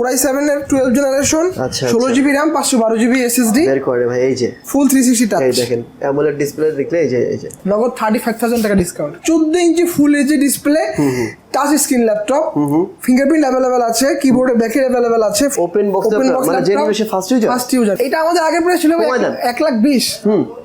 Core i seven এর twelve generation আচ্ছা, ষোলো আচ্ছা। জিবি র্যাম পাঁচশো বারো জিবি এসএসডি বের করে ভাই এই যে। ফুল থ্রি সিক্সটি টাচ এই দেখেন অ্যামোলেড ডিসপ্লে দেখলে এই যে এই যে। নগদ থার্টি ফাইভ থাউজেন্ড টাকা ডিসকাউন্ট চোদ্দ inch full HD display touch screen laptop. Fingerprint available আছে কিবোর্ডে ব্যাকের অ্যাভেলেবেল আছে box laptop, মানে যে নিবেশে ফার্স্ট ইউজার ফার্স্ট ইউজার এটা আমাদের আগে প্রাইস ছিল কমায় দেন। এক লাখ বিশ।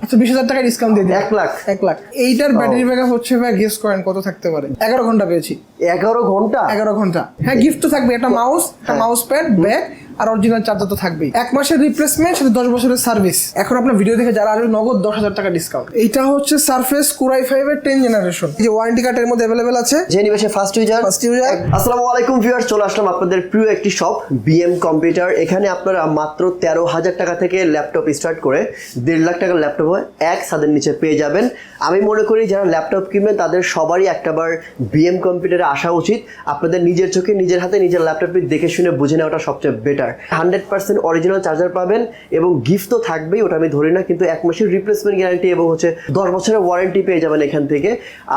আচ্ছা বিশ হাজার টাকা ডিসকাউন্ট দিয়ে দিই এক লাখ? এক লাখ। এইটার ব্যাটারি ব্যাকআপ হচ্ছে ভাই গেস করেন কত থাকতে পারে? এগারো ঘণ্টা পেয়েছি। এগারো ঘণ্টা? এগারো ঘণ্টা। হ্যাঁ গিফট তো থাকবে একটা মাউস একটা মাউস প্যাড ব্যাগ আর অরিজিনাল চার্জার তো থাকবেই। এক মাসের রিপ্লেসমেন্ট সাথে দশ বছরের সার্ভিস এখন আপনার ভিডিও দেখে যারা আসবে নগদ দশ হাজার টাকা ডিসকাউন্ট এইটা হচ্ছে সার্ফেস কুরাই ফাইভ এর টেন জেনারেশন যে ওয়ারেন্টি কার্ড এর মধ্যে অ্যাভেলেবেল আছে। যে নিবে সে ফার্স্ট ইউজার First user। আসসালামু আলাইকুম ভিউয়ার্স চলে আসলাম আপনাদের প্রিয় একটি শপ বিএম কম্পিউটার এখানে আপনারা মাত্র তেরো হাজার টাকা থেকে ল্যাপটপ স্টার্ট করে দেড় লাখ টাকার ল্যাপটপ এক ছাদের নিচে পেয়ে যাবেন। আমি মনে করি যারা ল্যাপটপ কিনবেন তাদের সবারই একটাবার বিএম কম্পিউটারে আসা উচিত। আপনাদের নিজের চোখে নিজের হাতে নিজের ল্যাপটপটি দেখে শুনে বুঝে নেওয়াটা সবচেয়ে better hundred percent original charger পাবেন এবং গিফট তো থাকবেই ওটা আমি ধরি না কিন্তু এক মাসের রিপ্লেসমেন্ট গ্যারান্টি এবং হচ্ছে দশ বছরের ওয়ারেন্টি পেয়ে যাবেন এখান থেকে।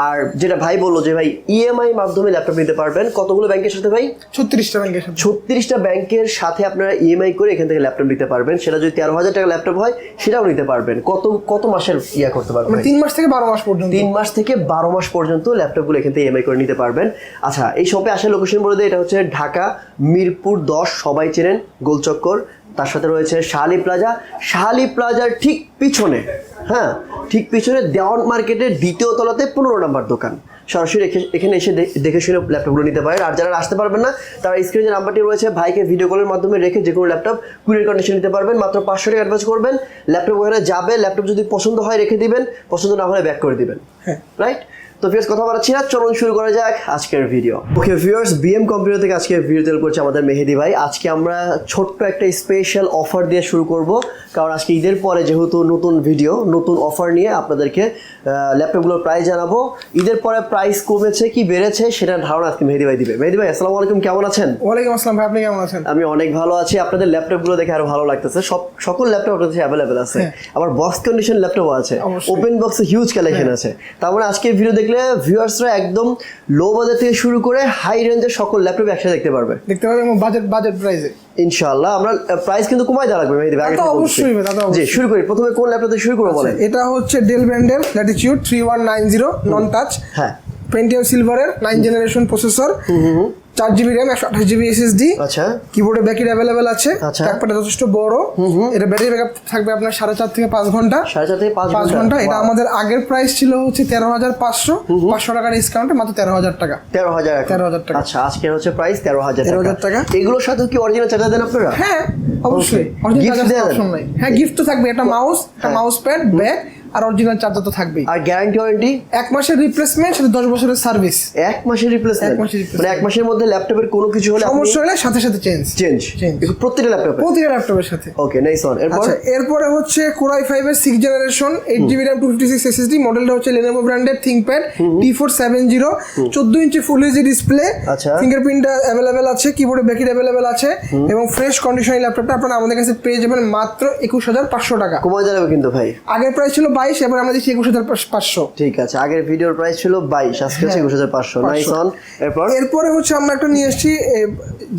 আর যেটা ভাই বলল যে ভাই ইএমআই মাধ্যমে ল্যাপটপ নিতে পারবেন। কতগুলো ব্যাংকের সাথে ভাই? ছত্রিশটা ব্যাংকের সাথে। ছত্রিশটা ব্যাংকের সাথে আপনারা ইএমআই করে এখান থেকে ল্যাপটপ নিতে পারবেন। সেটা যদি তেরো হাজার টাকা ল্যাপটপ হয় সেটাও নিতে পারবেন। কত কত মাসের ইয়া করতে পারবেন মানে তিন মাস থেকে বারো মাস পর্যন্ত। তিন মাস থেকে বারো মাস পর্যন্ত ল্যাপটপগুলো এখান থেকে ইএমআই করে নিতে পারবেন। আচ্ছা এই শপে আসার লোকেশন বলে দেয় এটা হচ্ছে ঢাকা মিরপুর দশ সবাই চেনেন। গোলচক্কর তার সাথে রয়েছে শাহালি প্লাজা। শাহালি প্লাজার ঠিক পিছনে হ্যাঁ ঠিক পিছনে দেওয়ান মার্কেটের দ্বিতীয় তলাতে পনেরো নম্বর দোকান। সরাসরি এখে- এখানে এসে দেখে শুনে ল্যাপটপগুলো নিতে পারেন। আর যারা আসতে পারবেন না তারা স্ক্রিনে যে নাম্বারটি রয়েছে ভাইকে ভিডিও কলের মাধ্যমে রেখে যে কোনো ল্যাপটপ কুরিয়ার কন্ডিশন নিতে পারবেন। মাত্র পাঁচশো টাকা অ্যাডভান্স করবেন। ল্যাপটপ ওখানে যাবে ল্যাপটপ যদি পছন্দ হয় রেখে দিবেন পছন্দ না হলে ব্যাক করে দিবেন। হ্যাঁ। রাইট তো ভিউয়ার্স কথা বলাচ্ছি না চলুন শুরু করা যাক আজকের video okay viewers BM computer থেকে আজকে ভিডিও তৈরি করছে আমাদের মেহেদি ভাই। আজকে আমরা ছোট্ট একটা স্পেশাল অফার দিয়ে শুরু করব কারণ আজকে ঈদের পরে যেহেতু নতুন ভিডিও নতুন অফার নিয়ে আপনাদেরকে ল্যাপটপগুলোর প্রাইস জানাব। ঈদের পরে প্রাইস কমেছে কি বেড়েছে সেটা ধারণা আজকে মেহেদি ভাই দিবে। মেহেদি ভাই আসসালামু আলাইকুম কেমন আছেন? ওয়ালাইকুম আসসালাম ভাই আপনি কেমন আছেন? আমি অনেক ভালো আছি। আপনাদের ল্যাপটপগুলো দেখে আরও ভালো লাগতেছে। সব সকল ল্যাপটপ আপনাদের কাছে অ্যাভেলেবেল আছে। আবার বক্স কন্ডিশন ল্যাপটপও আছে। ওপেন বক্সে হিউজ কালেকশন আছে। তার মানে আজকের ভিডিও দেখলে ভিউয়ার্সরা একদম লো বাজার থেকে শুরু করে হাই রেঞ্জের সকল ল্যাপটপ একসাথে দেখতে পারবে। দেখতে পারবে এবং বাজেট বাজেট প্রাইসে ইনশাআল্লাহ আমরা প্রাইস কিন্তু কমাই দেওয়া লাগবে মেহেদি আগে। অবশ্যই, জি শুরু করি প্রথমে কোন ল্যাপটপ থেকে শুরু করব বলেন? এটা হচ্ছে ডেল ব্র্যান্ডের latitude three one nine zero non touch হ্যাঁ পেন্টিয়াম সিলভারের নাইন জেনারেশন প্রসেসর চার জিবি র্যাম একশো আঠাশ জিবি এসএসডি আচ্ছা। কিবোর্ডে ব্যাটারি অ্যাভেলেবেল আছে। আচ্ছা। ট্র্যাকপ্যাডটা যথেষ্ট বড়। এটা ব্যাটারি ব্যাকআপ থাকবে আপনার সাড়ে চার থেকে পাঁচ ঘণ্টা। সাড়ে চার থেকে পাঁচ ঘণ্টা। এটা আমাদের আগের প্রাইস ছিল হচ্ছে তেরো হাজার পাঁচশো। পাঁচশো টাকা ডিসকাউন্টে মাত্র তেরো হাজার টাকা। তেরো হাজার এখন। 13,000 টাকা। আচ্ছা আজকের হচ্ছে প্রাইস তেরো হাজার 13,000 টাকা। এগুলোর সাথে কি অরিজিনাল চার্জার দেন আপনারা? হ্যাঁ অবশ্যই। হ্যাঁ গিফট তো থাকবে। একটা মাউস একটা। মাউস প্যাড ব্যাগ আর অরিজিনাল চার্জার তো থাকবেই। আর গ্যারান্টি ওয়ারেন্টি এক মাসের রিপ্লেসমেন্ট সাথে দশ বছরের সার্ভিস এক মাসের রিপ্লেসমেন্ট এক মাসের। মানে এক মাসের মধ্যে ল্যাপটপের কোনো কিছু হলে সমস্যা হলে সাথে সাথে চেঞ্জ চেঞ্জ। প্রত্যেকটা ল্যাপটপে প্রতিটা ল্যাপটপের সাথে। ওকে নাইস অন এরপর? আচ্ছা এরপরে হচ্ছে কোরাই ফাইভ এর six generation eight GB RAM two fifty six SSD মডেলটা হচ্ছে লেনোভো ব্র্যান্ডের ThinkPad T four seven zero চোদ্দ ইঞ্চি ফুল এইচডি ডিসপ্লে আচ্ছা। ফিঙ্গারপ্রিন্ট অ্যাভেলেবেল আছে কিবোর্ডে ব্যাকিট অ্যাভেলেবেল আছে এবং ফ্রেশ কন্ডিশন ল্যাপটপটা আপনারা আমাদের কাছে পেয়ে যাবেন মাত্র একুশ হাজার পাঁচশো টাকা। কমায় যাবে কিন্তু ভাই। আগের প্রাইস ছিল বাইশ এবার আমরা দিচ্ছি একুশ হাজার পাঁচশো। ঠিক আছে আগের ভিডিওর প্রাইস ছিল বাইশ আজকে হচ্ছে একুশ হাজার পাঁচশো। নাইস অন এরপর? এরপরে হচ্ছে আমরা একটা নিয়ে এসেছি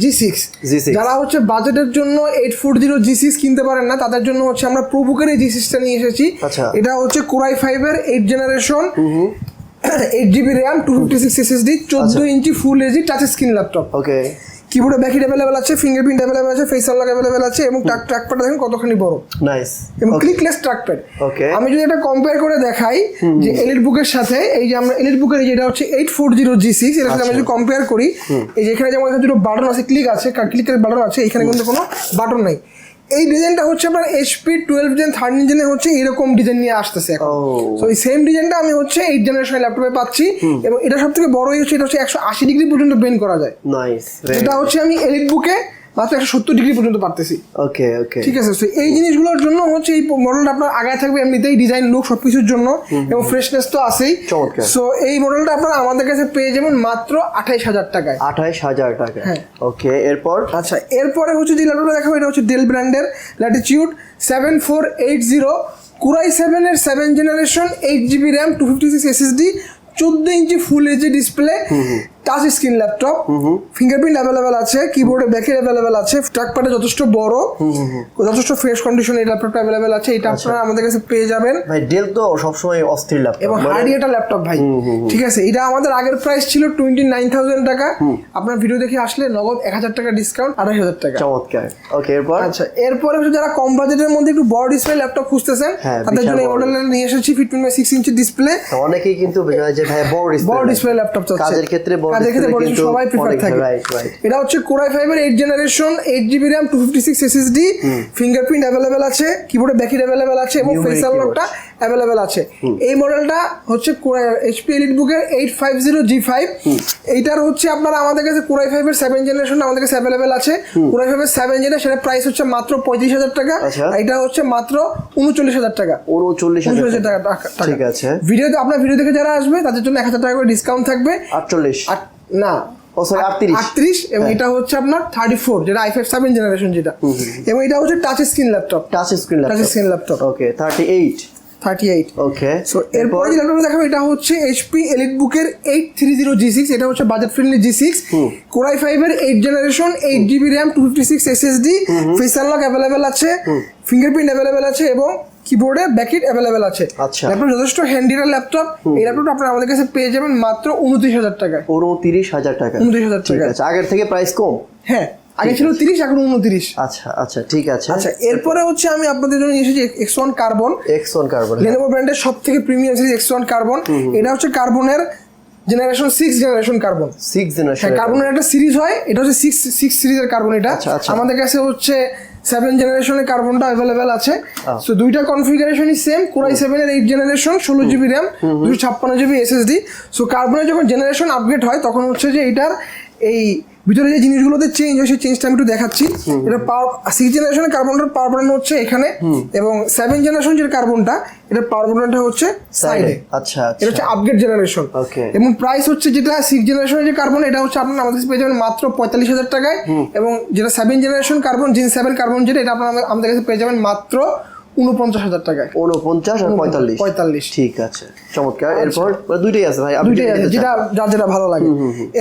জি সিক্স G6 যারা হচ্ছে বাজেটের জন্য eight four zero G six কিনতে পারেন না তাদের জন্য হচ্ছে আমরা প্রবুকের এই জি সিক্সটা নিয়ে এসেছি। আচ্ছা। এটা হচ্ছে কোরাই ফাইভের eight generation eight GB RAM two fifty six SSD চোদ্দ। Inch full HD touch screen laptop okay কিবোর্ডে ব্যাকিট অ্যাভেলেবেল আছে ফিঙ্গারপ্রিন্ট অ্যাভেলেবেল আছে ফেস আনলক অ্যাভেলেবেল আছে এবং ট্রাক ট্র্যাকপ্যাড দেখেন কতখানি বড়। নাইস এবং ক্লিকলেস ট্র্যাকপ্যাড ওকে আমি যদি এটা কম্পেয়ার করে দেখাই যে এলিট বুকের সাথে এই যে আমরা এলিট বুকের যেটা হচ্ছে eight four zero G six এটার সাথে আমি যদি কম্পেয়ার করি এই যে এখানে যেমন দুটো বাটন আছে ক্লিক আছে ক্লিকের বাটন আছে এখানে কিন্তু কোনো বাটন নাই। এই ডিজাইনটা হচ্ছে আপনার এইচপি টুয়েলভ জেন থার্ড জেনে হচ্ছে এরকম ডিজাইন নিয়ে আসতেছে এখন. তো এই সেম ডিজাইনটা আমি হচ্ছে এইট জেনারেশনের ল্যাপটপে পাচ্ছি এবং এটা সব থেকে বড়ই হচ্ছে এটা হচ্ছে একশো আশি ডিগ্রি পর্যন্ত বেন্ড করা যায়। এটা হচ্ছে আমি এলিট বুকে মাত্র একশো সত্তর ডিগ্রি পর্যন্ত পারতেছি। ওকে ওকে ঠিক আছে এই জিনিসগুলোর জন্য হচ্ছে এই মডেলটা আপনার আগায় থাকবে এমনিতেই ডিজাইন লুক সব কিছুর জন্য এবং ফ্রেশনেস তো আছেই। সো এই মডেলটা আপনার আমাদের কাছে পেয়ে যাবেন মাত্র আঠাইশ হাজার টাকায়। আঠাইশ হাজার টাকা হ্যাঁ। ওকে এরপর? আচ্ছা এরপরে হচ্ছে যে ল্যাপটপটা দেখাবো এটা হচ্ছে ডেল ব্র্যান্ডের latitude seven four eight zero core i সেভেনের seven generation eight GB RAM two fifty six SSD চোদ্দ inch full HD display touch screen laptop fingerprint available আছে কিবোর্ডে ব্যাকের অ্যাভেলেবেল আছে ট্র্যাক ট্র্যাকপ্যাডে যথেষ্ট বড় যথেষ্ট ফ্রেশ কন্ডিশন এই ল্যাপটপটা অ্যাভেলেবেল আছে এটা আচ্ছা। আপনারা আমাদের কাছে পেয়ে যাবেন। ভাই ডেল তো সবসময় অস্থির ল্যাপটপ এবং হার্ডি একটা ল্যাপটপ ভাই। ঠিক আছে এটা আমাদের আগের প্রাইস ছিল টোয়েন্টি নাইন থাউজেন্ড টাকা আপনার ভিডিও দেখে আসলে নগদ এক হাজার টাকা ডিসকাউন্ট আড়াই হাজার টাকা। চমৎকার। ওকে এরপর? আচ্ছা এরপরে যারা কম বাজেটের মধ্যে একটু বড় ডিসপ্লে ল্যাপটপ খুঁজতেছেন হ্যাঁ, তাদের জন্য এই মডেলটা নিয়ে এসেছি fifteen by six inch display অনেকেই কিন্তু যায় ভাই বড় ডিসপ্লে বড় ডিসপ্লে ল্যাপটপ চাচ্ছে। কাজের ক্ষেত্রে বড় কাজের ক্ষেত্রে বড় সবাই প্রিফার থাকে. এটা হচ্ছে কোরাই ফাইভের eight generation eight GB RAM two fifty six SSD fingerprint available আছে কিবোর্ডে ব্যাকিট অ্যাভেলেবেল আছে এবং ফেস আনলকটা অ্যাভেলেবেল আছে। এই মডেলটা হচ্ছে এইচপি এলিট বুকের eight five zero G five এইটার হচ্ছে আপনারা আমাদের কাছে কোরাই ফাইভের সেভেন জেনারেশন আমাদের কাছে অ্যাভেলেবেল আছে। কোরাই ফাইভের সেভেন জেনারেশন সেটা প্রাইস হচ্ছে মাত্র পঁয়ত্রিশ হাজার টাকা। আচ্ছা। এটা হচ্ছে মাত্র উনচল্লিশ হাজার টাকা। উনচল্লিশ হাজার টাকা। ঠিক আছে। ভিডিওতে আপনার ভিডিও দেখে যারা আসবে তাদের জন্য এক হাজার টাকা করে ডিসকাউন্ট থাকবে। আটচল্লিশ। আট- না ও সরি আটত্রিশ। আটত্রিশ এবং হ্যাঁ। এটা হচ্ছে আপনার থার্টি ফোর যেটা আই ফাইভ সেভেন জেনারেশন যেটা এবং এটা হচ্ছে touch screen laptop touch screen touch screen laptop okay thirty eight thirty eight okay so এরপরে? যে ল্যাপটপটা দেখাবো এটা হচ্ছে এইচপি এলিট বুকের eight three zero G six এটা হচ্ছে budget friendly G six core i ফাইভের eight generation eight GB RAM two fifty six SSD face unlock available আছে ফিঙ্গারপ্রিন্ট অ্যাভেলেবেল আছে এবং কিবোর্ডে ব্যাকিট অ্যাভেলেবেল আছে। আচ্ছা। ল্যাপটপ যথেষ্ট হ্যান্ডিরা ল্যাপটপ এই ল্যাপটপটা আপনারা আমাদের কাছে পেয়ে যাবেন মাত্র উনত্রিশ হাজার টাকায়। উনত্রিশ হাজার টাকা। 29,000 হাজার টাকা। আগের থেকে প্রাইস কম? হ্যাঁ আগে ছিল তিরিশ এখন উনত্রিশ। আচ্ছা আচ্ছা ঠিক আছে। আচ্ছা এরপরে হচ্ছে আমি আপনাদের জন্য নিয়ে এসেছি X one carbon X one carbon Lenovo ব্র্যান্ডের সব থেকে premium series X one carbon এটা হচ্ছে কার্বনের generation six generation carbon six generation কার্বনের একটা সিরিজ হয়। এটা হচ্ছে সিক্স সিক্স সিরিজের কার্বন এটা। আচ্ছা, আচ্ছা। আমাদের কাছে হচ্ছে সেভেন জেনারেশনের কার্বনটা অ্যাভেলেবেল আছে। সো দুইটা কনফিগারেশনই সেম কোরাই সেভেনের এইট জেনারেশন ষোলো জিবি র্যাম দুশো ছাপ্পান্ন জিবি এসএসডি সো কার্বনের যখন জেনারেশন আপগ্রেড হয় তখন হচ্ছে যে এটার এই ভিতরে যে জিনিসগুলোতে চেঞ্জ হয় সেই চেঞ্জটা আমি একটু দেখাচ্ছি। এটা পাওয়ার সিক্স জেনারেশনের কার্বনটার পাওয়ার বাটন হচ্ছে এখানে এবং সেভেন জেনারেশন যে কার্বনটা এটা পাওয়ার বাটনটা হচ্ছে সাইডে আচ্ছা এটা হচ্ছে আচ্ছা। Upgrade generation Okay. এবং প্রাইস হচ্ছে যেটা সিক্স জেনারেশনের যে কার্বন এটা হচ্ছে আপনার আমাদের কাছে পেয়ে যাবেন মাত্র পঁয়তাল্লিশ হাজার টাকায়। এবং যেটা seven generation carbon gen seven carbon যেটা এটা আপনার আমাদের কাছে পেয়ে যাবেন মাত্র উনপঞ্চাশ হাজার টাকায়। উনপঞ্চাশ আর পঁয়তাল্লিশ। পঁয়তাল্লিশ। ঠিক আছে। চমৎকার। এরপর মানে দুইটাই আছে ভাই দুইটাই আছে যেটা। যার যেটা ভালো লাগে।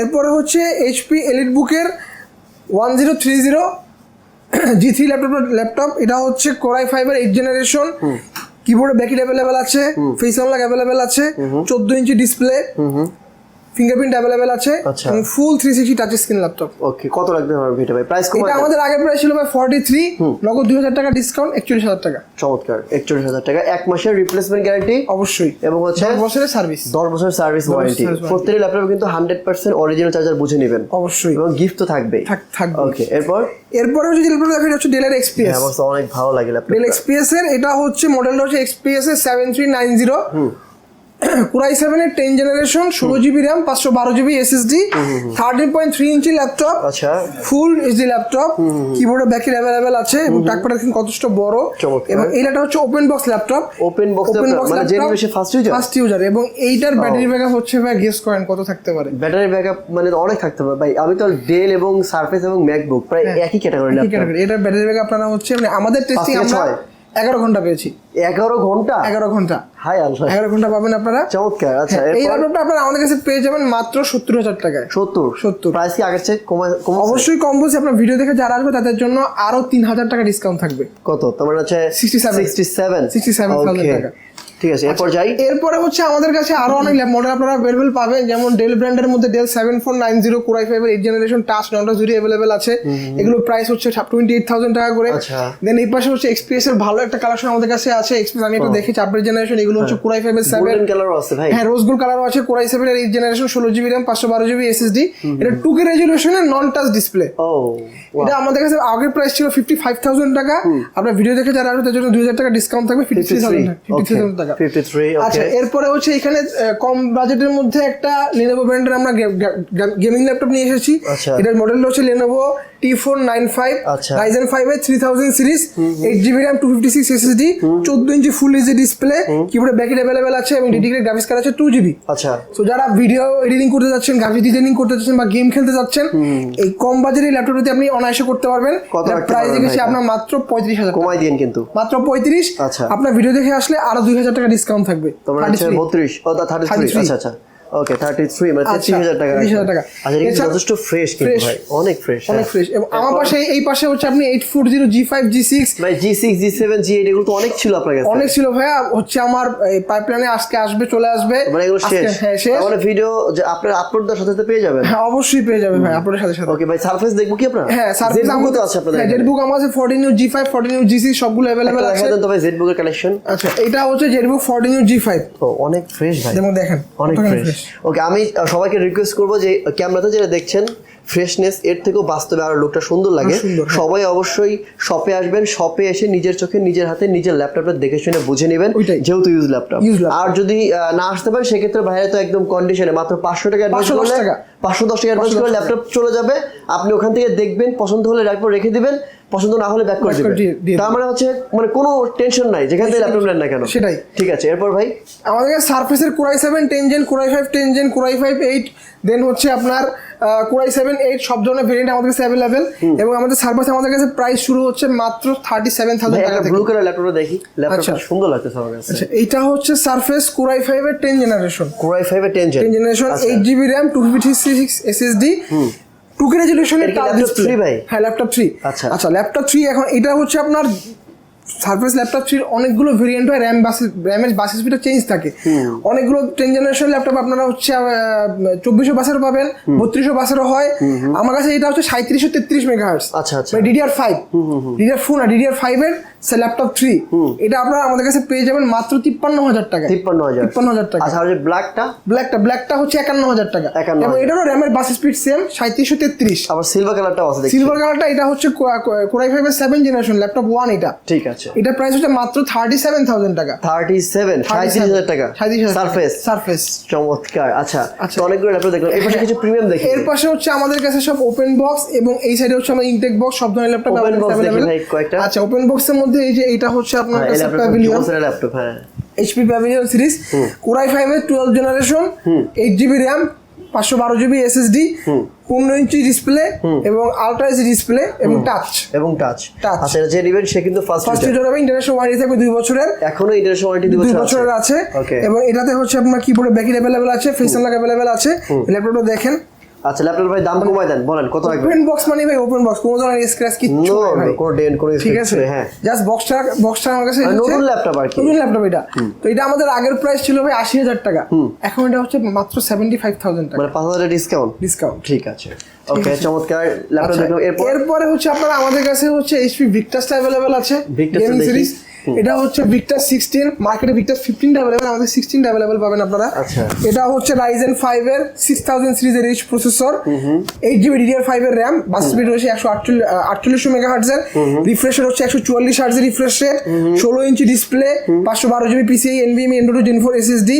এরপরে হচ্ছে এইচপি এলিট বুকের one zero three zero G three laptop laptop এটা হচ্ছে কোরাই ফাইভের এইট জেনারেশন কিবোর্ডে ব্যাকিট অ্যাভেলেবেল আছে। ফেস আনলক অ্যাভেলেবেল আছে। চোদ্দ ইঞ্চি ডিসপ্লে ফিঙ্গারপ্রিন্ট অ্যাভেলেবেল আছে আচ্ছা। এবং full three sixty touch screen laptop okay কত লাগবে আমার ভিডিও ভাই? প্রাইস এটা আমাদের আগের প্রাইস ছিল ভাই ফর্টি থ্রি নগদ দুই হাজার টাকা ডিসকাউন্ট একচল্লিশ হাজার টাকা। চমৎকার একচল্লিশ হাজার টাকা। এক মাসের রিপ্লেসমেন্ট গ্যারান্টি অবশ্যই। এবং হচ্ছে দশ বছরের সার্ভিস দশ বছর সার্ভিস ওয়ারেন্টি প্রত্যেকটি ল্যাপটপে কিন্তু হান্ড্রেড পার্সেন্ট অরিজিনাল চার্জার বুঝে নেবেন। অবশ্যই। এবং গিফট তো থাকবেই। থাক- থাকবে। ওকে এরপর? এরপরে হচ্ছে যে ল্যাপটপ দেখা এটা হচ্ছে ডেলের এক্সপিএস হ্যাঁ, অনেক ভালো লাগে ল্যাপটপ ডেল এক্সপিএস এর এটা হচ্ছে মডেলটা হচ্ছে এক্সপিএস এর seven three nine zero core i seven এর টেন জেনারেশন ষোলো জিবি র্যাম পাঁচশো বারো GB SSD thirteen point three inch laptop আচ্ছা। ফুল এইচডি ল্যাপটপ কিবোর্ডে ব্যাকের অ্যাভেলেবেল আছে এবং টাকপাটা কিন্তু যথেষ্ট বড়। এবং এই ল্যাপটপ হচ্ছে open box laptop open box open যে নিবে সে ফার্স্ট ইউজার ফার্স্ট ইউজার এবং এইটার ব্যাটারি ব্যাকআপ হচ্ছে ভাই গেস করেন কত থাকতে পারে? ব্যাটারি ব্যাকআপ মানে অনেক থাকতে পারে। ভাই আমি তো ডেল এবং সারফেস এবং ম্যাকবুক প্রায় একই ক্যাটাগরি ল্যাপটপ? এটার ব্যাটারি ব্যাকআপ আপনারা হচ্ছে মানে আমাদের টেস্টিং আমরা। এগারো ঘণ্টা পেয়েছি। এগারো ঘণ্টা? এগারো ঘণ্টা। হাই আল্লাহ এগারো ঘণ্টা পাবেন আপনারা? চমৎকার আচ্ছা হ্যাঁ, এই ল্যাপটপটা আপনারা আমাদের কাছে পেয়ে যাবেন মাত্র সত্তর হাজার টাকায়। সত্তর? 70 প্রাইস কি আগের চেয়ে কমা কমা অবশ্যই কম বলছি আপনার ভিডিও দেখে যারা আসবে তাদের জন্য আরও তিন হাজার টাকা ডিসকাউন্ট থাকবে। কত? তোমার হচ্ছে 67 সিক্সটি সেভেন 67,000 টাকা। ঠিক আছে এরপর যাই। এরপরে হচ্ছে আমাদের কাছে আরও অনেক মডেল আপনারা অ্যাভেলেবল পাবেন যেমন ডেল ব্র্যান্ডের মধ্যে Dell seven four nine zero core i ফাইভের এইট জেনারেশন টাচ নটা জুড়ি অ্যাভেলেবেল আছে। এগুলো প্রাইস হচ্ছে টোয়েন্টি এইট থাউজেন্ড টাকা করে। আচ্ছা। দেন এই পাশে হচ্ছে এর ভালো একটা কালেকশন আমাদের কাছে আছে। এক্সপিএস আমি এটা দেখি চাপের জেনারেশন এগুলো হচ্ছে কোরাই ফাইভের সেভেন গোল্ডেন কালারও আছে ভাই। হ্যাঁ রোজ গোল্ড কালারও আছে কোরাই সেভেন এর এইট জেনারেশন ষোলো জিবি র্যাম পাঁচশো বারো জিবি এসএসডি এটা টু কে রেজলিউশনের নন টাচ ডিসপ্লে ও এটা আমাদের কাছে আগের প্রাইস ছিল ফিফটি ফাইভ থাউজেন্ড টাকা আপনার ভিডিও দেখে যারা আসবে তার জন্য দুই হাজার টাকা ডিসকাউন্ট থাকবে fifty three thousand fifty three thousand টাকা। ফিফটি থ্রি আচ্ছা এরপরে হচ্ছে এখানে কম বাজেটের মধ্যে একটা লেনোভো ব্র্যান্ডের আমরা গেমিং ল্যাপটপ নিয়ে এসেছি। আচ্ছা। এটার মডেলটা হচ্ছে Lenovo T four nine five. Ryzen five এর three thousand series eight GB RAM two fifty six SSD চোদ্দ ইঞ্চি ফুল এইচডি ডিসপ্লে কিবোর্ডে ব্যাকেট অ্যাভেলেবেল আছে এবং ডেডিকেটেড গ্রাফিক্স কার্ড আছে টু জিবি আচ্ছা। সো যারা ভিডিও এডিটিং করতে যাচ্ছেন গ্রাফিক ডিজাইনিং করতে যাচ্ছেন বা গেম খেলতে যাচ্ছেন এই কম বাজেটের ল্যাপটপটি আপনি অনায়াসে করতে পারবেন। প্রাইস দেখেছি আপনার মাত্র পঁয়ত্রিশ হাজার কমাই দিন কিন্তু। মাত্র পঁয়ত্রিশ। আচ্ছা। আপনার ভিডিও দেখে আসলে আরও দুই হাজার টাকা ডিসকাউন্ট থাকবে। তোমার 33 হচ্ছে বত্রিশ। ও থার্টি 33 আচ্ছা আচ্ছা। ওকে থার্টি থ্রি মানে আচ্ছা, তেত্রিশ হাজার টাকা 33,000 টাকা। আচ্ছা এটা যথেষ্ট ফ্রেশ কিন্তু ভাই অনেক ফ্রেশ অনেক ফ্রেশ এবং আমার পাশে এই পাশে হচ্ছে আপনি eight four zero G five G six ভাই G six G seven G eight এগুলো তো অনেক ছিল আপনার কাছে। অনেক ছিল ভাইয়া হচ্ছে আমার পাইপলাইনে আজকে আসবে চলে আসবে। মানে এগুলো শেষ। হ্যাঁ মানে ভিডিও যে আপনার আপলোড দেওয়ার সাথে সাথে পেয়ে যাবেন? হ্যাঁ অবশ্যই পেয়ে যাবে ভাই আপনাদের সাথে সাথে। ওকে ভাই সারফেস দেখব কি আপনার? হ্যাঁ সার্ভিস বুকও তো আছে আপনাদের জেড বুক আমার আছে fourteen U G five fourteen U G সবগুলো অ্যাভেলেবেল আছে। তো ভাই জেড বুকের কালেকশন আচ্ছা এটা হচ্ছে ZBook fourteen U G five অনেক ফ্রেশ ভাই। যেমন দেখেন অনেক ফ্রেশ ওকে আমি সবাইকে রিকোয়েস্ট করব যে ক্যামেরাতে যেটা দেখছেন ফ্রেশনেস এর থেকেও বাস্তবে আরও লুকটা সুন্দর লাগে। হ্যাঁ। সবাই অবশ্যই শপে আসবেন শপে এসে নিজের চোখে নিজের হাতে নিজের ল্যাপটপটা দেখে শুনে বুঝে নেবেন যেহেতু ইউজ ল্যাপটপ আর যদি না আসতে পারেন সেক্ষেত্রে বাইরে তো একদম কন্ডিশনে মাত্র পাঁচশো টাকা অ্যাডভান্স করলে পাঁচশো দশ টাকা অ্যাডভান্স করলে ল্যাপটপ চলে যাবে। আপনি ওখান থেকে দেখবেন পছন্দ হলে ল্যাপটপ রেখে দিবেন পছন্দ না হলে ব্যাক করে দিবেন। তার মানে হচ্ছে মানে কোনো টেনশন নাই যেখান থেকে ল্যাপটপ নেন না কেন। সেটাই। ঠিক আছে এরপর ভাই? আমাদের কাছে সার্ফেসের core i seven ten gen core i five ten gen core i five eight then হচ্ছে আপনার কোরাই সেভেন এইট সব ধরনের ভেরিয়েন্ট আমাদের কাছে অ্যাভেলেবেল এবং আমাদের সার্ফেস আমাদের কাছে প্রাইস শুরু হচ্ছে মাত্র থার্টি সেভেন থাউজেন্ড টাকা ব্লু কালার ল্যাপটপটা দেখি। ল্যাপটপটা আচ্ছা। সুন্দর লাগতেছে আমার কাছে। আচ্ছা এইটা হচ্ছে সার্ফেস কোরাই ফাইভের টেন জেনারেশন কোরাই ফাইভের টেন টেন জেনারেশন আচ্ছা। Eight GB RAM two fifty six SSD two K রেজলিউশনের এটা কি টাচ ডিসপ্লে হ্যাঁ ল্যাপটপ থ্রি আচ্ছা। আচ্ছা ল্যাপটপ থ্রি এখন এটা হচ্ছে আপনার সার্ফেস ল্যাপটপ থ্রির অনেকগুলো ভেরিয়েন্ট হয় র্যাম বাস র্যামের বাস স্পিডটা চেঞ্জ থাকে। অনেকগুলো টেন জেনারেশন ল্যাপটপ আপনারা হচ্ছে চব্বিশশো বাসেরও পাবেন বত্রিশশো বাসেরও হয়। আমার কাছে এটা হচ্ছে সাঁত্রিশশো তেত্রিশ মেগা হার্স আচ্ছা। আচ্ছা ডিডিআর ফাইভ ডিডিআর ফোর না ডিডিআর ফাইভের ল্যাপটপ থ্রি এটা আপনারা আমাদের কাছে পেয়ে যাবেন মাত্র তিপ্পান্ন হাজার টাকা। তিপ্পান্ন হাজার। তিপ্পান্ন হাজার টাকা। আচ্ছা ব্ল্যাকটা ব্ল্যাকটা ব্ল্যাকটা হচ্ছে একান্ন হাজার টাকা। 51,000 এবং এটারও র্যামের বাস স্পিড সেম সাঁত্রিশশো তেত্রিশ। আবার সিলভার কালারটাও আছে সিলভার কালারটা এটা হচ্ছে কোরাই ফাইভের সেভেন জেনারেশন ল্যাপটপ ওয়ান এটা। ঠিক আছে। এটা প্রাইস হচ্ছে মাত্র থার্টি সেভেন থাউজেন্ড টাকা থার্টি সেভেন সাঁত্রিশ হাজার টাকা। সারফেস সারফেস চমৎকার। আচ্ছা আচ্ছা। অনেকগুলো ল্যাপটপ দেখলাম। এর পাশে কিছু প্রিমিয়াম দেখি। এর পাশে হচ্ছে আমাদের কাছে সব ওপেন বক্স এবং এই সাইডে হচ্ছে আমাদের ইনটেক বক্স সব ধরনের ল্যাপটপ Open box দেখি ভাই কয়েকটা। আচ্ছা ওপেন বক্সের মধ্যে এই যে এটা হচ্ছে আপনার হ্যাঁ, কাছে প্যাভিলিয়ন ল্যাপটপ হ্যাঁ। HP pavilion series core i ফাইভের twelve generation eight GB RAM পাঁচশো বারো জিবি এসএসডি পনেরো ইঞ্চি ডিসপ্লে এবং আলট্রা এসি ডিসপ্লে এবং টাচ এবং টাচ টাচ আচ্ছা যে নিবেন সে কিন্তু ফার্স্ট ফার্স্ট ইউজার হবে ইন্টারন্যাশনাল ওয়ারেন্টি থাকবে দুই বছরের। এখনও ইন্টারন্যাশনাল ওয়ারেন্টি দুই বছরের আছে। এবং এটাতে হচ্ছে আপনার কিবোর্ডে ব্যাকিং অ্যাভেলেবেল আছে ফেস আনলক অ্যাভেলেবেল আছে। ল্যাপটপটা দেখেন। আচ্ছা ল্যাপটপ ভাই দাম কমায় দেন বলেন কত ওপেন বক্স মানে ভাই ওপেন বক্স কোনো ধরনের স্ক্র্যাচ কিচ্ছু নো নাই ভাই। কোনো ডেন কোনো ঠিক আছে? হ্যাঁ। জাস্ট বক্সটা বক্সটা আমার কাছে নতুন ল্যাপটপ আর কি? নতুন ল্যাপটপ এটা। তো এটা আমাদের আগের প্রাইস ছিল ভাই আশি হাজার টাকা। এখন এটা হচ্ছে মাত্র সেভেন্টি ফাইভ থাউজেন্ড টাকা। মানে পাঁচ হাজার ডিসকাউন্ট ডিসকাউন্ট ঠিক আছে। ওকে চমৎকার। ল্যাপটপ দেখলাম এরপর? আচ্ছা, এরপরে হচ্ছে আপনার আমাদের কাছে হচ্ছে এইচপি ভিক্টাসটা অ্যাভেলেবেল আছে দেখি। সিরিজ এটা হচ্ছে ভিক্টাস সিক্সটিন মার্কেটে ভিক্টাস ফিফটিনটা অ্যাভেলেবেল আমাদের সিক্সটিনটা অ্যাভেলেবেল পাবেন আপনারা। আচ্ছা। এটা হচ্ছে রাইজেন ফাইভ এর সিক্স থাউজেন্ড সিরিজের H processor eight GB DDR five এর র্যাম বাস স্পিড রয়েছে একশো আটচল্লিশ আটচল্লিশশো মেগা হার্টজের রিফ্রেশের হচ্ছে একশো চুয়াল্লিশ হার্টজের রিফ্রেশ রেট ষোলো ইঞ্চি ডিসপ্লে পাঁচশো বারো GB PCIe NVMe Android gen four SSD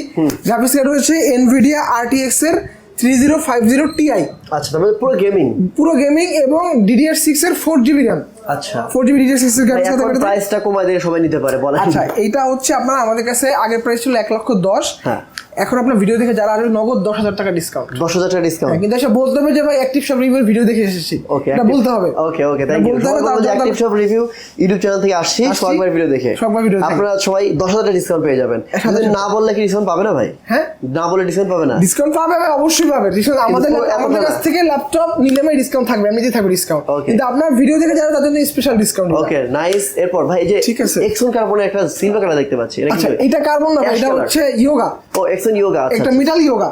graphics card রয়েছে এনভিডিয়া আরটিএক্স এর three zero five zero Ti আচ্ছা তার মানে পুরো গেমিং পুরো গেমিং এবং ডিডিআর সিক্স এর ফোর জিবি র্যাম আচ্ছা। ফোর জিবি ডিডিআর সিক্স এর ভাই, গ্রাফিক্স এখন প্রাইসটা কমায় দিয়ে সবাই নিতে পারে বলেন। আচ্ছা এইটা হচ্ছে আপনার আমাদের কাছে আগের প্রাইস ছিল এক লক্ষ দশ। হ্যাঁ। এখন আপনার ভিডিও দেখে যারা আসবে নগদ দশ হাজার টাকা ডিসকাউন্ট দশ হাজার টাকা ডিসকাউন্ট কিন্তু এসে বলতে হবে যে ভাই অ্যাক্টিভ সব রিভিউর ভিডিও দেখে এসেছি। ওকে এটা বলতে হবে। ওকে ওকে থ্যাংক ইউ বলতে হবে জন্য active shop review YouTube channel থেকে আসছি সবাই ভিডিও দেখে। সবার দেখে। আপনারা সবাই দশ হাজার টাকা ডিসকাউন্ট পেয়ে যাবেন। যদি না বললে কি ডিসকাউন্ট পাবে না ভাই? হ্যাঁ। না বলে ডিসকাউন্ট পাবে না। ডিসকাউন্ট পাবে ভাই, অবশ্যই পাবে। ডিসকাউন্ট আমাদের আমাদের কাছ থেকে ল্যাপটপ নিলে ভাই ডিসকাউন্ট থাকবে এমনিতেই থাকবে ডিসকাউন্ট. কিন্তু আপনার ভিডিও দেখে যারা তাদের জন্য স্পেশাল ডিসকাউন্ট ওকে নাইস এরপর ভাই এই যে ঠিক আছে। এক্সন কার্বনের একটা সিলভার কালার দেখতে পাচ্ছি। এটা কি আচ্ছা এটা কার্বন না এটা হচ্ছে ইয়োগা ও এক্সন ইয়োগা আচ্ছা একটা মিডাল ইয়োগা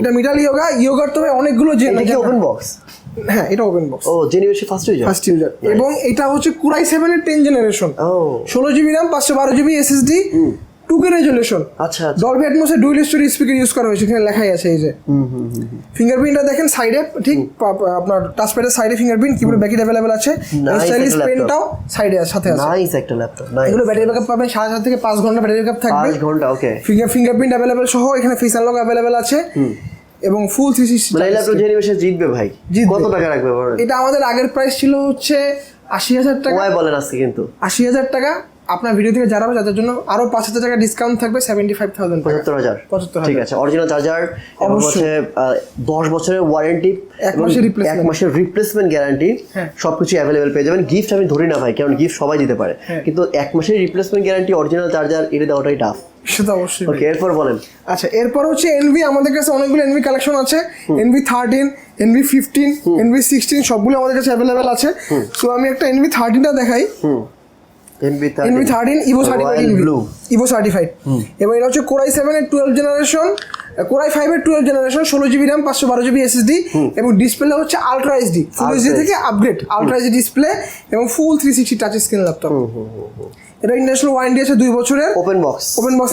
এটা মিডাল ইয়োগা ইয়োগার তবে অনেকগুলো যে এটা ওপেন বক্স হ্যাঁ এটা ওপেন বক্স ও generation first user first user এবং এটা হচ্ছে কুরাই সেভেনের টেন জেনারেশন ষোলো জিবি র্যাম পাঁচশো বারো GB SSD two K resolution আচ্ছা। ডলবি অ্যাটমসের ডুয়েল স্টোরি স্পিকার ইউজ করা হয়েছে এখানে লেখাই আছে এই যে। ফিঙ্গারপ্রিন্টটা দেখেন সাইডে ঠিক আপনার টাচপ্যাডের সাইডে ফিঙ্গারপ্রিন্ট কিবোর্ড ব্যাকিট অ্যাভেলেবেল আছে? স্টাইলিশ পেনটাও সাইডে সাথে আছে। নাইস একটা ল্যাপটপ নাইস এগুলো ব্যাটারি ব্যাকআপ পাবেন সাড়ে সাত থেকে পাঁচ ঘণ্টা ব্যাটারি ব্যাকআপ থাকবে। পাঁচ ঘণ্টা ওকে ফিঙ্গার ফিঙ্গারপ্রিন্ট অ্যাভেলেবেল সহ এখানে ফেস আনলক অ্যাভেলেবেল আছে। এবং ফুল থ্রি মানে এই ল্যাপটপ জেনিউসি জিতবে ভাই। কত টাকা রাখবে এটা আমাদের আগের প্রাইস ছিল হচ্ছে আশি হাজার টাকা। বলেন আজকে কিন্তু। আশি হাজার টাকা। আপনার ভিডিও থেকে যারা হবে তাদের জন্য আরও পাঁচ হাজার টাকা ডিসকাউন্ট থাকবে সেভেন্টি ফাইভ থাউজেন্ড পঁচাত্তর হাজার। পঁচাত্তর ঠিক আছে অরিজিনাল চার্জার। হচ্ছে দশ বছরের ওয়ারেন্টি এক মাসের এক মাসের রিপ্লেসমেন্ট গ্যারান্টি। সবকিছু অ্যাভেলেবেল পেয়ে যাবেন। গিফট আমি ধরি না ভাই কারণ গিফট সবাই দিতে পারে। হ্যাঁ। কিন্তু এক মাসের রিপ্লেসমেন্ট গ্যারান্টি অরিজিনাল চার্জার এটা দেওয়াটাই টাফ সেটা অবশ্যই ওকে এরপর বলেন। আচ্ছা এরপর হচ্ছে এনভি আমাদের কাছে অনেকগুলো এনভি কালেকশন আছে। Envy thirteen Envy fifteen Envy sixteen সবগুলো আমাদের কাছে অ্যাভেলেবেল আছে। তো আমি একটা এনভি থার্টিনটা দেখাই। হুম Envy thirteen Evo certified Evo certified এবং এটা হচ্ছে কোরাই সেভেনের টুয়েলভ জেনারেশন কোরাই ফাইভের টুয়েলভ জেনারেশন ষোলো জিবি র্যাম পাঁচশো বারো জিবি এসএসডি এবং ডিসপ্লে হচ্ছে আলট্রা এইচডি ফুল এইচডি থেকে আপগ্রেড আলট্রা এইচডি ডিসপ্লে এবং full three sixty touch screen laptop এটা ইন্টারন্যাশনাল ওয়ারেন্টি আছে দুই বছরের। ওপেন বক্স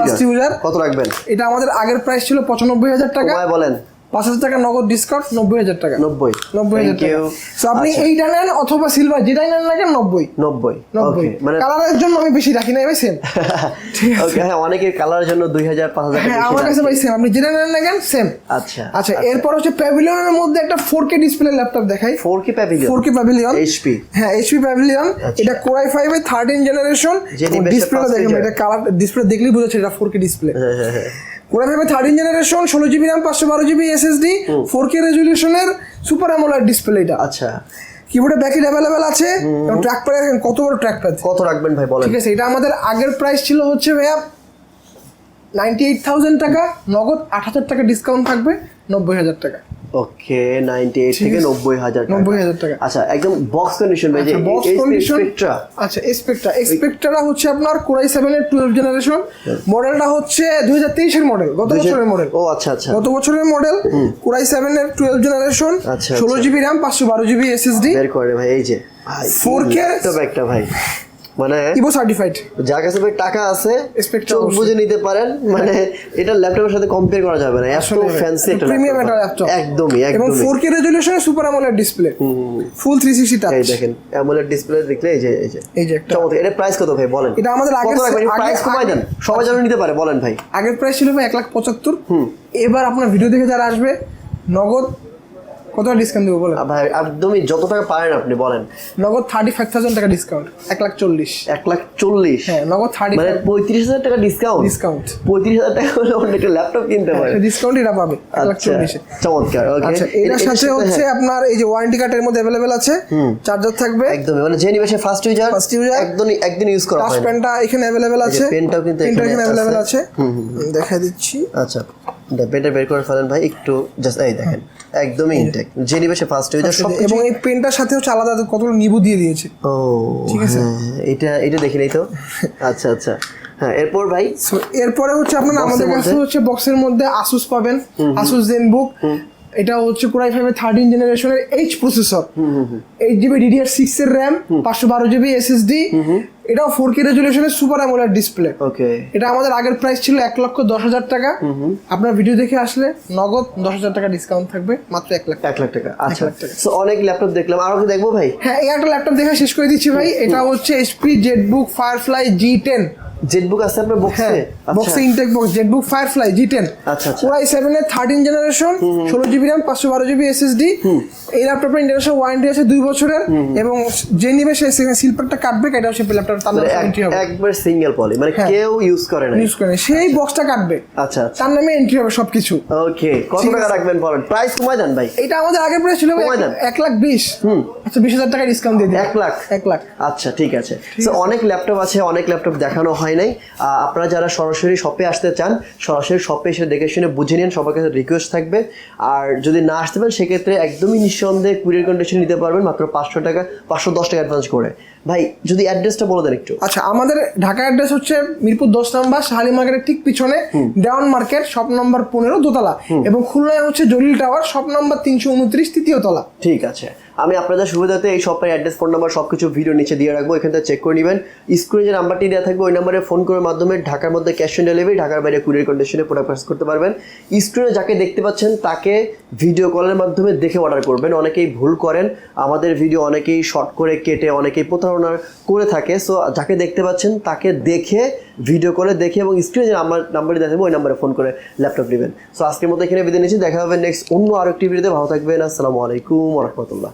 ফার্স্ট ইউজার কত রাখবেন? এটা আমাদের আগের প্রাইস ছিল পঁচানব্বই হাজার টাকা। বলেন। পাঁচ হাজার টাকা নগদ ডিসকাউন্ট নব্বই হাজার টাকা। নব্বই। নব্বই হাজার টাকা. আপনি আচ্ছা, এইটা নেন অথবা সিলভার যেটাই নেন না কেন নব্বই। নব্বই। নব্বই। মানে কালারের জন্য আমি বেশি রাখি না ভাই সেম ওকে হ্যাঁ অনেকের কালারের জন্য দুই হাজার পাঁচ হাজার হ্যাঁ আমার কাছে ভাই সেম আপনি যেটা নেন না কেন সেম আচ্ছা আচ্ছা এরপর হচ্ছে প্যাভিলিয়নের মধ্যে একটা ফোর কে ডিসপ্লে ল্যাপটপ দেখাই। ফোর কি pavilion four K pavilion HP হ্যাঁ এইচপি প্যাভিলিয়ন আচ্ছা। এটা কোরাই ফাইভ এর থার্টিন জেনারেশন ডিসপ্লে দেখেন এটা কালার ডিসপ্লে দেখলেই বোঝা এটা ফোর কে ডিসপ্লে হ্যাঁ হ্যাঁ হ্যাঁ। Core i five thirteen generation ষোলো জিবি র্যাম পাঁচশো বারো জিবি এসএসডি ফোর কে রেজলিউশনের সুপার অ্যামোলার ডিসপ্লে এটা। আচ্ছা। কিবোর্ডে ব্যাকেট অ্যাভেলেবেল আছে এবং ট্র্যাক প্যাড রাখেন কত বড় ট্র্যাক প্যাড কত রাখবেন ভাই বলেন। ঠিক আছে এটা আমাদের আগের প্রাইস ছিল হচ্ছে ভাইয়া নাইনটি এইট থাউজেন্ড টাকা নগদ আট হাজার টাকা ডিসকাউন্ট থাকবে নব্বই হাজার টাকা। ওকে নাইনটি এইট থেকে নব্বই হাজার টাকা। নব্বই হাজার টাকা। আচ্ছা একদম বক্স কন্ডিশন ভাই বক্স কন্ডিশন স্পেকট্রা আচ্ছা এক্সপেক্টরা হচ্ছে আপনার কোরাই সেভেনের টুয়েলভ জেনারেশন মডেলটা হচ্ছে দুই হাজার তেইশের মডেল গত বছরের মডেল ও আচ্ছা আচ্ছা। গত বছরের মডেল কোরাই সেভেনের টুয়েলভ জেনারেশন আচ্ছা, ষোলো আচ্ছা। জিবি র্যাম পাঁচশো বারো জিবি এসএসডি বের করে ভাই এই যে। ভাই 4K ল্যাপটপ একটা ভাই। মানে ইভো সার্টিফাইড যার কাছে ভাই টাকা আছে চোখ বুঝে নিতে পারেন মানে এটা ল্যাপটপের সাথে কম্পেয়ার করা যাবে না এত ফ্যান্সি একটা প্রিমিয়াম একটা ল্যাপটপ একদমই এবং একদমই। Four K রেজলিউশনের super AMOLED display full three sixty touch এই দেখেন অ্যামোলেড ডিসপ্লে দেখলে এই যে এই যে। এই যে একটা। এটা প্রাইস কত ভাই বলেন। এটা আমাদের আগের প্রাইস কমাই দেন সবাই যেন নিতে পারে বলেন ভাই। আগের প্রাইস ছিল ভাই এক লাখ পঁচাত্তর। এবার আপনার ভিডিও দেখে যারা আসবে নগদ কত ডিসকাউন্ট দেবো বলেন? ভাই একদমই যত টাকা পারেন আপনি বলেন। নগদ থার্টি ফাইভ থাউজেন্ড টাকা ডিসকাউন্ট এক লাখ চল্লিশ। এক লাখ চল্লিশ? হ্যাঁ নগদ থার্টি মানে পঁয়ত্রিশ হাজার টাকা ডিসকাউন্ট ডিসকাউন্ট পঁয়ত্রিশ হাজার টাকা হলে অন্য একটা ল্যাপটপ কিনতে পারে ডিসকাউন্ট এটা পাবে এক লাখ আচ্ছা চল্লিশে চমৎকার আচ্ছা এটার সাথে হচ্ছে আপনার এই যে ওয়ারেন্টি কার্ডের মধ্যে অ্যাভেলেবেল আছে চার্জার থাকবে। একদমই মানে যে নিবে সে ফার্স্ট ইউজার First user। একদমই একদিন ইউজ করা হয়। পেনটা এখানে অ্যাভেলেবেল আছে। পেনটাও কিন্তু এখানে অ্যাভেলেবেল আছে। আছে। দেখাই দিচ্ছি। আচ্ছা। পেনটা বের করে ফেলেন ভাই একটু জাস্ট এই দেখেন একদমই ইনটেক যে নিবে সে ফার্স্ট ইউজার সব এবং এই পেনটার সাথে হচ্ছে আলাদা কতগুলো নিবু দিয়ে দিয়েছে। ও ঠিক আছে? এটা এটা দেখি নাই তো? আচ্ছা আচ্ছা। হ্যাঁ এরপর ভাই? এরপরে হচ্ছে আপনার আমাদের কাছে হচ্ছে বক্সের মধ্যে আসুস পাবেন। আসুস জেনবুক এটা হচ্ছে কোরাই ফাইভের থার্টিন জেনারেশনের H processor eight GB DDR six এর র্যাম পাঁচশো বারো জিবি এসএসডি এটাও ফোর কে রেজুলেশনের সুপার অ্যামোলার ডিসপ্লে ওকে এটা আমাদের আগের প্রাইস ছিল এক লক্ষ দশ হাজার টাকা। আপনার ভিডিও দেখে আসলে নগদ দশ হাজার টাকা ডিসকাউন্ট থাকবে মাত্র এক লাখ এক লাখ টাকা। আচ্ছা। সো অনেক ল্যাপটপ দেখলাম। আরও কি দেখব ভাই? হ্যাঁ এই একটা ল্যাপটপ দেখে শেষ করে দিচ্ছি ভাই। এটা হচ্ছে HP ZBook Firefly G ten ZBook আছে আপনার বক্সে বক্সে intact box ZBook Firefly G ten আচ্ছা, আচ্ছা। কোরাই সেভেন এর থার্টিন জেনারেশন ষোলো জিবি র্যাম পাঁচশো বারো জিবি এসএসডি এই ল্যাপটপের ইন্টারন্যাশনাল ওয়ারেন্টি আছে দুই বছরের এবং যে নিবে সে সিলভারটা কাটবে এটা হচ্ছে ল্যাপটপ তার নামে এন্ট্রি হবে। একবার সিঙ্গেল পলি মানে হ্যাঁ। কেউ ইউজ করে না ইউজ করে সেই বক্সটা কাটবে। আচ্ছা আচ্ছা। তার নামে এন্ট্রি হবে সবকিছু। ওকে কত টাকা রাখবেন প্রাইস দেন ভাই। এটা আমাদের আগের প্রাইস ছিল ভাই কমায় দেন। এক- লাখ বিশ। আচ্ছা বিশ হাজার টাকা ডিসকাউন্ট দিয়ে দিন এক লাখ। এক লাখ। আচ্ছা ঠিক আছে। তো অনেক ল্যাপটপ আছে অনেক ল্যাপটপ দেখানো হয় নাই। আপনারা যারা সরাসরি শপে আসতে চান সরাসরি শপে এসে দেখে শুনে বুঝে নিন সবার কাছে রিকোয়েস্ট থাকবে। আর যদি না আসতে পারেন সেক্ষেত্রে একদমই নিঃসন্দেহে কুরিয়ার কন্ডিশন নিতে পারবেন মাত্র পাঁচশো টাকা পাঁচশো দশ টাকা অ্যাডভান্স করে। ভাই যদি অ্যাড্রেসটা বলে দেন একটু। আচ্ছা আমাদের ঢাকা অ্যাড্রেস হচ্ছে মিরপুর দশ নম্বর শাহালি মার্কেটের ঠিক পিছনে ডাউন মার্কেট শপ নম্বর পনেরো দোতলা। এবং খুলনায় হচ্ছে জলিল টাওয়ার শপ নম্বর তিনশো উনত্রিশ তৃতীয় তলা। ঠিক আছে। আমি আপনাদের সুবিধাতে এই শপের অ্যাড্রেস, ফোন নাম্বার সব কিছু ভিডিও নিচে দিয়ে রাখব। এখান থেকে চেক করে নেবেন। স্ক্রিনে যে নাম্বারটি দেওয়া থাকবে, ওই নাম্বারে ফোন করার মাধ্যমে ঢাকার মধ্যে ক্যাশ অন ডেলিভারি ঢাকার বাইরে কুরিয়ার কন্ডিশনে প্রোডাক্ট পার্স করতে পারবেন। স্ক্রিনে যাকে দেখতে পাচ্ছেন, তাকে ভিডিও কলের মাধ্যমে দেখে অর্ডার করবেন। অনেকেই ভুল করেন। আমাদের ভিডিও অনেকেই শর্ট করে কেটে, অনেকেই প্রতারণা করে থাকে। সো যাকে দেখতে পাচ্ছেন, তাকে দেখে ভিডিও কলে দেখে এবং স্ক্রিনে যে নাম্বার নাম্বারটি দেখাবো ওই নাম্বারে ফোন করে ল্যাপটপ নেবেন। সো আজকের মতো এখানে বিদায় নিচ্ছি। দেখা হবে নেক্সট অন্য আরেকটি ভিডিওতে ভালো থাকবেন। আসসালামু আলাইকুম রহমতুল্লাহ।